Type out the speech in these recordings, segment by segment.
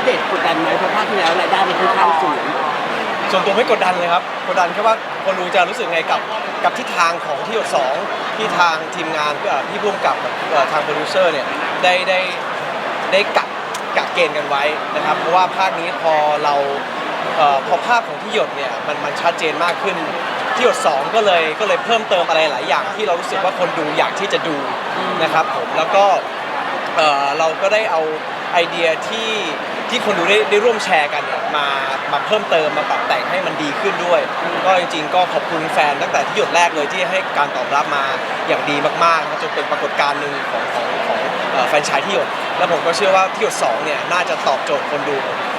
ณเดชน์กดดันไหมเพราะภาคที่แล้วรายได้มันค่อนข้างสูงส่วนตัวไม่กดดันเลยครับกดดันแค่ว่าคนดูจะรู้สึกไงกับกับทิศทางของที่หยดสองที่ทางทีมงานเอ่อพี่ร่วมกับเอ่อทางโปรดิวเซอร์เนี่ยได้ได้ได้กักกักเกณฑ์กันไว้นะครับ เพราะว่าภาคนี้พอเราเอ่อพอภาพของที่หยดเนี่ยมันมันชัดเจนมากขึ้น ที่หยดสองก็เลยก็เลยเพิ่มเติมอะไรหลายอย่าง ที่เรารู้สึกว่าคนดูอยากที่จะดูนะครับผมแล้วก็ เอ่อเราก็ได้เอาไอเดียที่ ที่คนดูได้ได้ร่วมแชร์กันเนี่ยมามาเพิ่มเติมมาปรับแต่งให้มันดีขึ้นด้วย ก็จริงๆ ก็ขอบคุณแฟนตั้งแต่ที่หยดแรกเลยที่ให้การตอบรับมาอย่างดีมากๆนะจนเป็นปรากฏการณ์หนึ่งของของของเอ่อแฟรนไชายที่หยด แล้วผมก็เชื่อว่าที่หยดสองเนี่ยน่าจะตอบโจทย์คนดู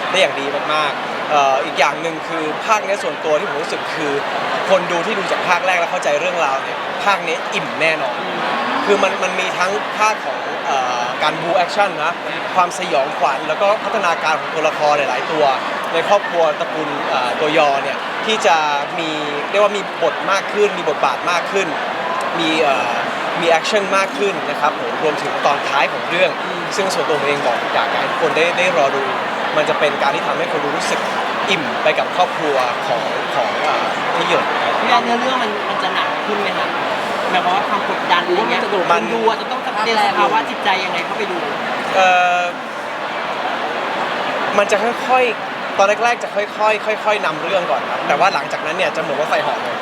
ได้อย่างดีมากๆ เอ่ออีกอย่างหนึ่งคือภาคเนี้ยส่วนตัวที่ผมรู้สึกคือ คนดูที่ดูจากภาคแรกแล้วเข้าใจเรื่องราวเนี่ยภาคนี้อิ่มแน่นอน คือมันมันมีทั้งภาคของเอ่อการบูแอคชั่นนะความสยองขวัญแล้วก็พัฒนาการของตัวละครหลาย ๆ ตัว ในครอบครัวตระกูลเอ่อตัวยอเนี่ยที่จะมีเรียกว่ามีบทมากขึ้น มีบทบาทมากขึ้น มีเอ่อมีแอคชั่นมากขึ้นนะครับผมรวมถึงตอนท้ายของเรื่อง ซึ่งส่วนตัวผมเองบอกอยากให้ทุกคนได้ได้รอดู มันจะเป็นการที่ทำให้คนดูรู้สึกอิ่มไปกับครอบครัวของของเอ่อที่หยดพี่แอนเนื้อเรื่องมันมันจะหนักขึ้นไหมครับหมายความว่าความกดดันอะไรเงี้ยมันคนดูอะจะต้องเตรียมสภาวะจิตใจยังไงเข้าไปดู เอ่อมันจะค่อยๆ ตอนแรกๆ จะค่อยๆ ค่อย ๆนำเรื่องก่อนครับ แต่ว่าหลังจากนั้นเนี่ยจะเหมือนว่าไฟหอมเลย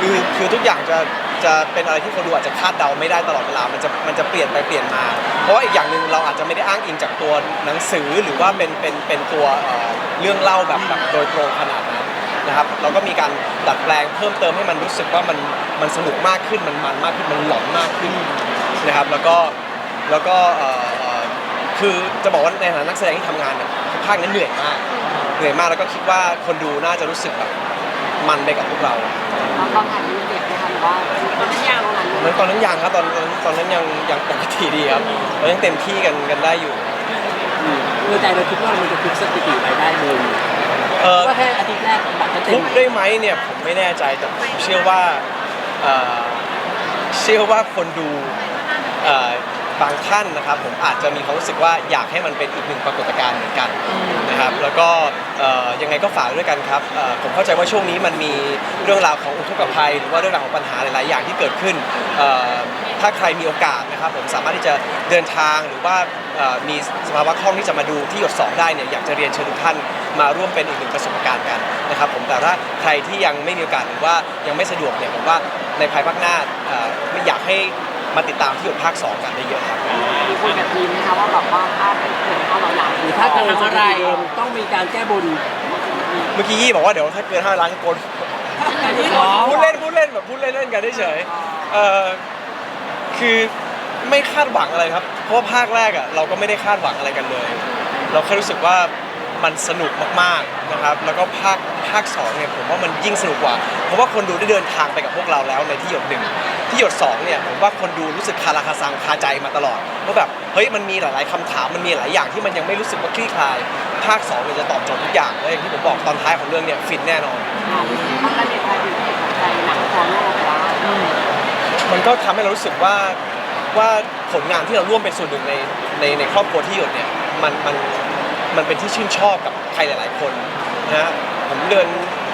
คือคือทุกอย่างจะ จะเป็นอะไรที่คนดูอาจจะคาดเดาไม่ได้ตลอดเวลา มันจะมันจะเปลี่ยนไปเปลี่ยนมา เพราะว่าอีกอย่างหนึ่งเราอาจจะไม่ได้อ้างอิงจากตัวหนังสือหรือว่าเป็นเป็นเป็นตัวเรื่องเล่าแบบแบบโดยตรงขนาดนั้นนะครับ เราก็มีการดัดแปลงเพิ่มเติมให้มันรู้สึกว่ามันมันสนุกมากขึ้นมันมันมากขึ้นมันหลอนมากขึ้นนะครับ แล้วก็แล้วก็คือจะบอกว่าในฐานะนักแสดงที่ทำงานภาคนั้นเหนื่อยมากเหนื่อยมากแล้วก็คิดว่าคนดูน่าจะรู้สึกแบบมันไปกับพวกเราตอนถ่าย รือว่าตอนนั้นยางตรงนั้นเหมือนตอนนั้นยังครับตอนตอนตอนนั้นยังยังปกติดีครับเรายังเต็มที่กันกันได้อยู่ ในใจเราคิดว่ามันจะพลิกสถิติรายได้เลยเออว่าแค่อาทิตย์แรกบัตรก็เต็ทุมบได้ไหมเนี่ยผมไม่แน่ใจแต่ผมเชื่อว่าเอ่อเชื่อว่าคนดูเอ่อ บางท่านนะครับ ผมอาจจะมีความรู้สึกว่าอยากให้มันเป็นอีกหนึ่งปรากฏการณ์เหมือนกันนะครับแล้วก็เอ่อยังไงก็ฝากด้วยกันครับเอ่อผมเข้าใจว่าช่วงนี้มันมีเรื่องราวของอุทกภัย หรือว่าเรื่องราวของปัญหาหลาย ๆ อย่างที่เกิดขึ้นเอ่อถ้าใครมีโอกาสนะครับผมสามารถที่จะเดินทางหรือว่าเอ่อมีสภาวะคล่องที่จะมาดูที่หยดสองได้เนี่ยอยากจะเรียนเชิญทุกท่านมาร่วมเป็นอีกหนึ่งประสบการณ์กันนะครับผมแต่ถ้าใครที่ยังไม่มีโอกาสหรือว่ายังไม่สะดวกเนี่ยผมว่าในภายภาคหน้าเอ่อไม่อยากให้ มาติดตามที่หยดภาคสองกันได้เยอะครับ มีคุยกับทีมไหมคะว่าแบบว่าถ้าเป็นเกินห้าร้อยล้านหรือถ้าเกินสถิติเดิมต้องมีการแก้บนเมื่อกี้ยี่บอกว่าเดี๋ยวถ้าเกินห้าล้านก็โกนอ๋อพูดเล่นพูดเล่นแบบพูดเล่นเล่นกันเฉยๆเอ่อคือไม่คาดหวังอะไรครับ เพราะว่าภาคแรกอะเราก็ไม่ได้คาดหวังอะไรกันเลย เราแค่รู้สึกว่ามันสนุกมากๆนะครับ แล้วก็ภาคภาคสองเนี่ยผมว่ามันยิ่งสนุกกว่า เพราะว่าคนดูได้เดินทางไปกับพวกเราแล้วในที่หยดหนึ่ง ที่หยดสองเนี่ยผมว่าคนดูรู้สึกคาราคาซังคาใจมาตลอดว่าแบบเฮ้ยมันมีหลาย ๆคำถามมันมีหลายอย่างที่มันยังไม่รู้สึกว่าคลี่คลาย ภาคสองเนี่ยจะตอบโจทย์ทุกอย่างและอย่างที่ผมบอกตอนท้ายของเรื่องเนี่ยฟินแน่นอนตอนนั้นเนี่ยใครอยู่ที่ใจหนังฟอลโล่ไปว่ามันก็ทำให้เรารู้สึกว่าว่าผลงานที่เราร่วมเป็นส่วนหนึ่งในในในครอบครัวที่หยดเนี่ยมันมันมันเป็นที่ชื่นชอบกับใครหลาย ๆ คนนะฮะผมเดิน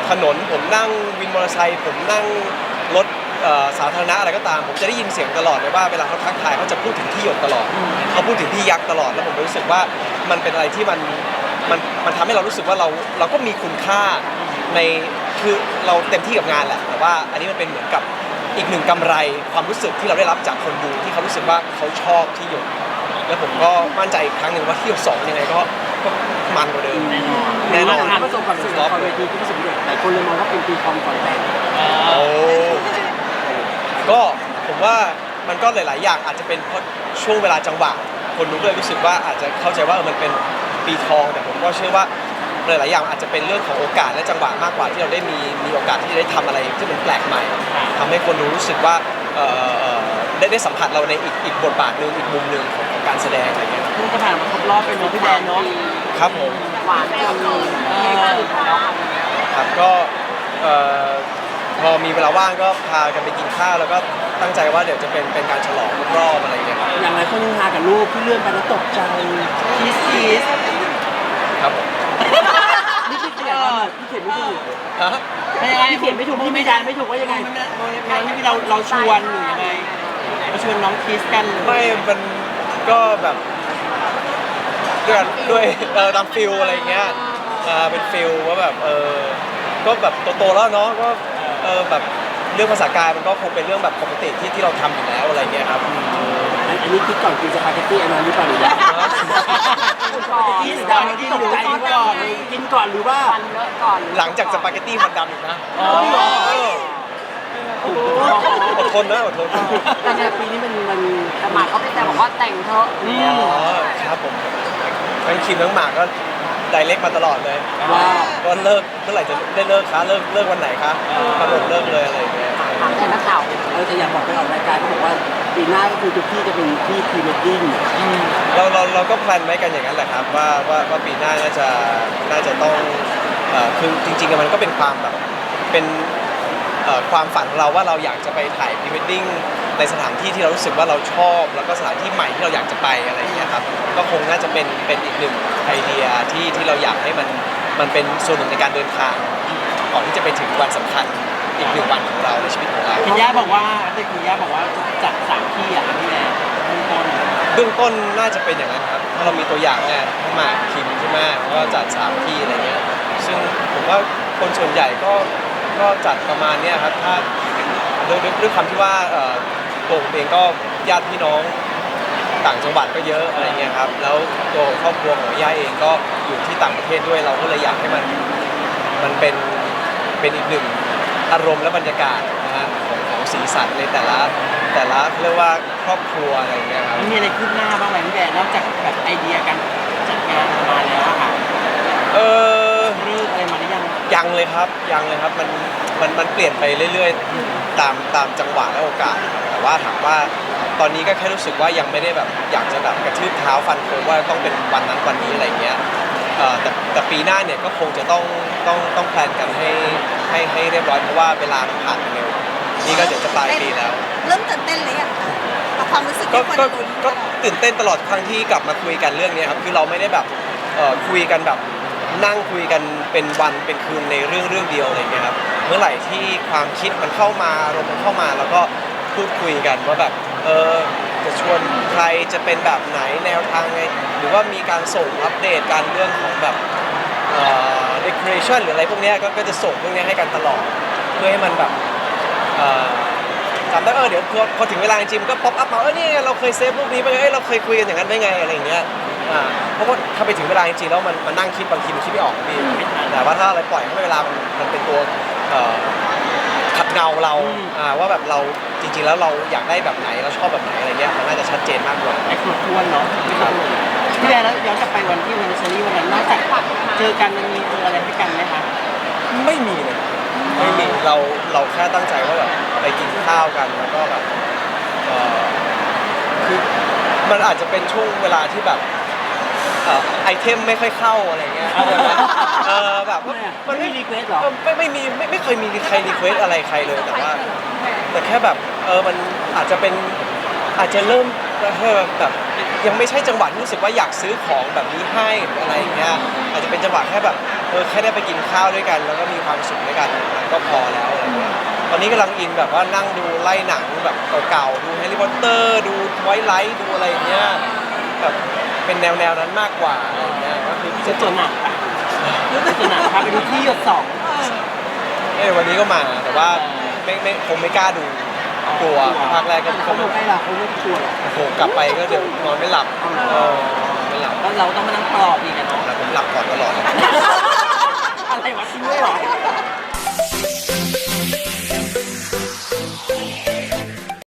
ถนนผมนั่งวินมอเตอร์ไซค์ผมนั่ง เอ่อสาธารณะอะไรก็ตาม ผมจะได้ยินเสียงตลอดเลยว่าเวลาเขาทักทายเขาจะพูดถึงที่หยดตลอดเขาพูดถึงพี่ยักษ์ตลอดแล้วผมรู้สึกว่ามันเป็นอะไรที่มันมันมันทำให้เรารู้สึกว่าเราเราก็มีคุณค่าในคือเราเต็มที่กับงานแหละแต่ว่าอันนี้มันเป็นเหมือนกับอีกหนึ่งกำไรความรู้สึกที่เราได้รับจากคนดูที่เขารู้สึกว่าเขาชอบที่หยดแล้วผมก็มั่นใจอีกครั้งหนึ่งว่าที่หยดสองยังไงก็ก็มันกว่าเดิม แน่นอนการประสบความสำเร็จละครเวทีที่ประสบความสำเร็จหลายคนเลยมองว่าเป็นปีทองก่อนแต่ง โอ้ ก็ผมว่ามันก็หลาย ๆ อย่างอาจจะเป็นเพราะช่วงเวลาจังหวะ คนดูก็เลยรู้สึกว่าอาจจะเข้าใจว่าเออมันเป็นปีทอง แต่ผมก็เชื่อว่าหลาย ๆ อย่างอาจจะเป็นเรื่องของโอกาสและจังหวะมากกว่าที่เราได้มีมีโอกาสที่จะได้ทำอะไรที่มันแปลกใหม่ทำให้คนดูรู้สึกว่าเอ่อเอ่อได้ได้สัมผัสเราในอีกอีกบทบาทหนึ่งอีกมุมหนึ่งของของการแสดงอะไรเงี้ยเพิ่งจะผ่านมาครบรอบเป็นน้องพี่แดนเนาะครับผม หวานจนมีที่สุดแล้วค่ะครับก็เอ่อ พอมีเวลาว่างก็พากันไปกินข้าวแล้วก็ตั้งใจว่าเดี๋ยวจะเป็นเป็นการฉลองครบรอบอะไรเงี้ยครับอย่างไรคนนึงหากับรูปที่เลื่อนไปแล้วตกใจคิสคิสครับผมนี่คิดขยายความหน่อยพี่เขียนไม่ถูกฮะเป็นยังไงพี่เขียนไม่ถูกพี่ไม่ยันไม่ถูกว่ายังไงโมเมนต์ที่เราเราชวนหรือยังไงเราชวนน้องคิสกันหรือไม่มันก็แบบด้วยกันด้วยเออตามฟิลอะไรเงี้ยอ่าเป็นฟิลว่าแบบเออก็แบบโตๆแล้วเนาะก็ เออแบบเรื่องภาษากายมันก็คงเป็นเรื่องแบบปกติที่ที่เราทำอยู่แล้วอะไรเงี้ยครับอันนี้คิดก่อนกินสปาเกตตี้อันนั้นหรือเปล่าหรือว่ากินก่อนกินตกใจหรือว่ากินก่อนหรือว่าฟันเลอะก่อนหลังจากสปาเกตตี้มันดำอีกนะอ๋อเอออดทนนะอดทนแต่เนี่ยปีนี้มันมันแต่หมากเขาไปแต่บอกว่าแต่งเถอะอือ๋มอครับผมทั้งคิมทั้งหมากก็ ไดเล็กมาตลอดเลยว่าก็เลิกเมื่อไหร่จะได้เลิกคะเลิกเลิกวันไหนคะกำหนดเลิกเลยอะไรอย่างเงี้ย ถามแต่นักข่าวเออแต่อยากบอกไปออกรายการเขาบอกว่าปีหน้าก็คือทุกที่จะเป็นที่พรีเวดดิ้งเราเราเราก็แพลนไว้กันอย่างนั้นแหละครับว่าว่าว่าปีหน้าน่าจะน่าจะต้องเอ่อคือจริงๆมันก็เป็นความแบบเป็นเอ่อความฝันของเราว่าเราอยากจะไปถ่ายพรีเวดดิ้ง ในสถานที่ที่เรารู้สึกว่าเราชอบ แล้วก็สถานที่ใหม่ที่เราอยากจะไปอะไรอย่างเงี้ยครับก็คงน่าจะเป็นเป็นอีกหนึ่งไอเดียที่ที่เราอยากให้มันมันเป็นส่วนหนึ่งในการเดินทางก่อนที่จะไปถึงวันสำคัญอีกหนึ่งวันของเราในชีวิตของเรา คุณย่าบอกว่าแต่คุณย่าบอกว่าจัดสามที่อะพี่แดงเบื้องต้นเบื้องต้นน่าจะเป็นอย่างนั้นครับ ถ้าเรามีตัวอย่างไงหมากคิมใช่ไหมก็จัดสามที่อะไรเงี้ย ซึ่งผมว่าคนส่วนใหญ่ก็ก็จัดประมาณเนี้ยครับ ถ้าด้วยด้วยด้วยความที่ว่าเอ่อ ตัวผมเองก็ญาติพี่น้องต่างจังหวัดก็เยอะอะไรเงี้ยครับ แล้วตัวครอบครัวของย่าเองก็อยู่ที่ต่างประเทศด้วยเราก็เลยอยากให้มันมันเป็นเป็นอีกหนึ่งอารมณ์และบรรยากาศนะฮะของของสีสันในแต่ละแต่ละเรียกว่าครอบครัวอะไรเงี้ยครับมันมีอะไรคืบหน้าบ้างไหมพี่แดงนอกจากแบบไอเดียการจัดงานมาแล้วอะค่ะเออเรื่องอะไรมาหรือยัง ยังเลยครับยังเลยครับมัน มันมันเปลี่ยนไปเรื่อยๆ ตามตามจังหวะและโอกาสแต่ว่าถามว่าตอนนี้ก็แค่รู้สึกว่ายังไม่ได้แบบอยากจะแบบกระทืบเท้าฟันโคงว่าต้องเป็นวันนั้นวันนี้อะไรเงี้ยเอ่อแต่แต่ปีหน้าเนี่ยก็คงจะต้องต้องต้องแพลนกันให้ให้ให้เรียบร้อยเพราะว่าเวลามันผ่านไปเร็วนี่ก็เดี๋ยวจะปลายปีแล้ว เริ่มตื่นเต้นหรือยังคะกับความรู้สึกก็ที่คนก็ลุ้นก็ตื่นเต้นตลอดครั้งที่กลับมาคุยกันเรื่องนี้ครับคือเราไม่ได้แบบเอ่อคุยกันแบบนั่งคุยกันเป็นวันเป็นคืนในเรื่องเรื่องเดียวอะไรเงี้ยครับ เมื่อไหร่ที่ความคิดมันเข้ามาอารมณ์มันเข้ามา แล้วก็พูดคุยกันว่าแบบเออจะชวนใครจะเป็นแบบไหนแนวทางไงหรือว่ามีการส่งอัปเดตการเรื่องของแบบเอ่อ decoration หรืออะไรพวกเนี้ยก็ก็จะส่งพวกเนี้ยให้กันตลอด เพื่อให้มันแบบเอ่อจำได้เออเดี๋ยวพอพอถึงเวลาจริงๆก็ป๊อปอัพมาเออนี่ไงเราเคยเซฟรูปนี้ไปเอ้ยเราเคยคุยกันอย่างนั้นได้ไงอะไรอย่างเงี้ยอ่าเพราะว่าถ้าไปถึงเวลาจริงๆแล้วมันมันนั่งคิดบางทีมันคิดไม่ออกพี่แต่ว่าถ้าอะไรปล่อยให้เวลามันมันเป็นตัว เอ่อขัดเงาเราอ่าว่าแบบเราจริง ๆ แล้วเราอยากได้แบบไหนเราชอบแบบไหนอะไรเงี้ยมันน่าจะชัดเจนมากกว่า ไอ้ครบถ้วนเนาะพี่แดงแล้วย้อนกลับไปวันที่วันเชอรี่วันนั้นนอกจากเจอกันมันมีเจออะไรให้กันไหมคะ ไม่มีเลยไม่มีเราเราแค่ตั้งใจว่าแบบไปกินข้าวกันแล้วก็แบบเอ่อคือมันอาจจะเป็นช่วงเวลาที่แบบ เอ่อไอเทมไม่ค่อยเข้าอะไรเงี้ยเออแบบว่ามัมันนไม่ไม่รีเควสหรอเออไม่ไม่มีไม่ไม่เคยมีใครรีเควสอะไรใครเลยแต่ว่า แต่แค่แบบเออมันอาจจะเป็นอาจจะเริ่มแค่แบบยังไม่ใช่จังหวะที่รู้สึกว่าอยากซื้อของแบบนี้ให้หรืออะไรอย่างเงี้ยอาจจะเป็นจังหวะแค่แบบเออแค่ได้ไปกินข้าวด้วยกัน แล้วก็มีความสุขด้วยกันมันก็พอแล้วอะไรเงี้ยตอนนี้กำลังอินแบบว่านั่งดูไล่หนังแบบเก่าๆดูแฮร์รี่พอตเตอร์ดูไวท์ไลท์ดูอะไรอย่างเงี้ยแบบ เป็นแนวแนวนั้นมากกว่าอะไรอย่ก็คือพี่จะจนหนักปะรู้สึกจะหนักพาไปดูที่หยดสองเอ้ยวันนี้ก็มาแต่ว่าไม่ไม่คงไม่กล้าดูกลัวภาคแรกก็เขาก็ไม่หลับเขาไม่ชวนโอ้โหกลับไปก็เดี๋ยวนอนไม่หลับเอไม่หลับเราต้องมานั่งตอบอีกเนาะผมหลับก่อนตลอด อะไรวะทิ้งด้วยเหรอ